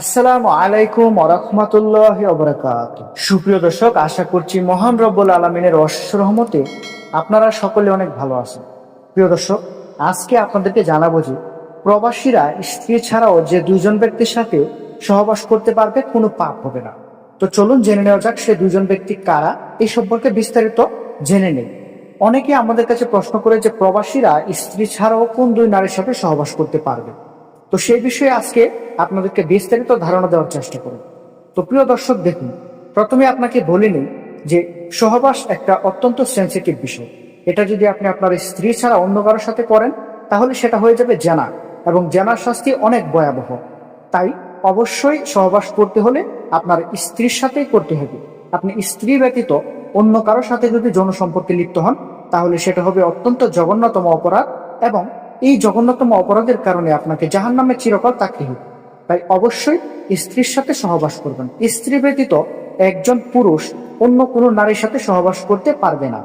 আসসালামু আলাইকুম রহমতুল্লাহ অবরাকাত সুপ্রিয় দর্শক, আশা করছি মহান রব্বুল আলমিনের অশেষ রহমতে আপনারা সকলে অনেক ভালো আছেন। প্রিয় দর্শক, আজকে আপনাদেরকে জানাব যে প্রবাসীরা স্ত্রী ছাড়াও যে দুজন ব্যক্তির সাথে সহবাস করতে পারবে কোনো পাপ হবে না। তো চলুন জেনে নেওয়া যাক সে দুজন ব্যক্তি কারা এই সম্পর্কে বিস্তারিত জেনে নেই। অনেকে আমাদের কাছে প্রশ্ন করে যে প্রবাসীরা স্ত্রী ছাড়াও কোন দুই নারীর সাথে সহবাস করতে পারবে। তো সেই বিষয়ে আজকে আপনাদেরকে বিস্তারিত ধারণা দেওয়ার চেষ্টা করব। তো প্রিয় দর্শক, দেখুন, প্রথমে আপনাকে বলে নিই যে সহবাস একটা অত্যন্ত সেন্সিটিভ বিষয়। এটা যদি আপনি আপনার স্ত্রী ছাড়া অন্য কারোর সাথে করেন, তাহলে সেটা হয়ে যাবে জানা, এবং জানার শাস্তি অনেক ভয়াবহ। তাই অবশ্যই সহবাস করতে হলে আপনার স্ত্রীর সাথেই করতে হবে। আপনি স্ত্রী ব্যতীত অন্য কারোর সাথে যদি যৌন সম্পর্কে লিপ্ত হন, তাহলে সেটা হবে অত্যন্ত জঘন্যতম অপরাধ, এবং এই জঘন্যতম অপরাধের কারণে আপনাকে জাহান নামে চিরকাল তাকতে হবে। তাই অবশ্যই স্ত্রীর সাথে সহবাস করবেন। স্ত্রী ব্যতীত একজন পুরুষ অন্য কোনো নারীর সাথে সহবাস করতে পারবে না।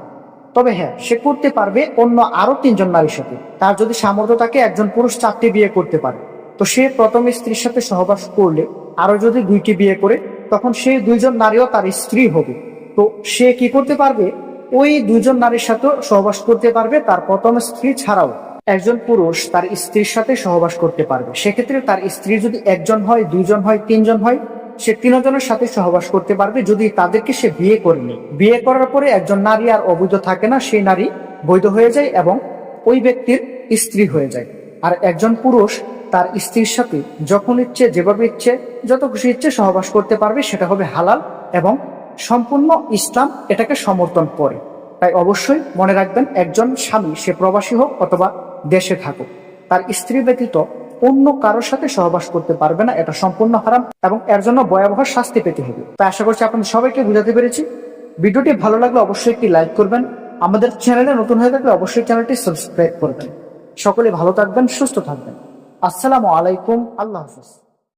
তবে হ্যাঁ সে করতে পারবে অন্য আরও তিনজন নারীর সাথে। তার যদি সামর্থ্য থাকে, একজন পুরুষ চারটি বিয়ে করতে পারে। তো সে প্রথম স্ত্রীর সাথে সহবাস করলে আরও যদি দুইটি বিয়ে করে, তখন সে দুইজন নারীও তার স্ত্রী হবে। তো সে কি করতে পারবে? ওই দুইজন নারীর সাথে সহবাস করতে পারবে, তার প্রথম স্ত্রী ছাড়াও। একজন পুরুষ তার স্ত্রীর সাথে সহবাস করতে পারবে। সেক্ষেত্রে তার স্ত্রী যদি একজন হয়, দুইজন হয়, তিনজন হয়, সে তিনজনের সাথে সহবাস করতে পারবে যদি তাদেরকে সে বিয়ে করেনি বিয়ে করার পরে একজন নারী আর অবৈধ থাকে না, সেই নারী বৈধ হয়ে যায় এবং ওই ব্যক্তির স্ত্রী হয়ে যায়। আর একজন পুরুষ তার স্ত্রীর সাথে যখন ইচ্ছে, যেভাবে ইচ্ছে, যত খুশি ইচ্ছে সহবাস করতে পারবে, সেটা হবে হালাল এবং সম্পূর্ণ ইসলাম এটাকে সমর্থন করে। তাই অবশ্যই মনে রাখবেন, একজন স্বামী, সে প্রবাসী হোক অথবা দেশে থাকুক। তার স্ত্রী ব্যতীত অন্য কারোর সাথে সহবাস করতে পারবে না, এটা সম্পূর্ণ হারাম এবং এর জন্য ভয়াবহ শাস্তি পেতে হবে। তাই আশা করছি আপনাদের সবাইকে বুঝাতে পেরেছি। ভিডিওটি ভালো লাগলে অবশ্যই একটি লাইক করবেন। আমাদের চ্যানেলে নতুন হয়ে থাকলে অবশ্যই চ্যানেলটি সাবস্ক্রাইব করবেন। সকলে ভালো থাকবেন, সুস্থ থাকবেন। আসসালামু আলাইকুম, আল্লাহ হাফিজ।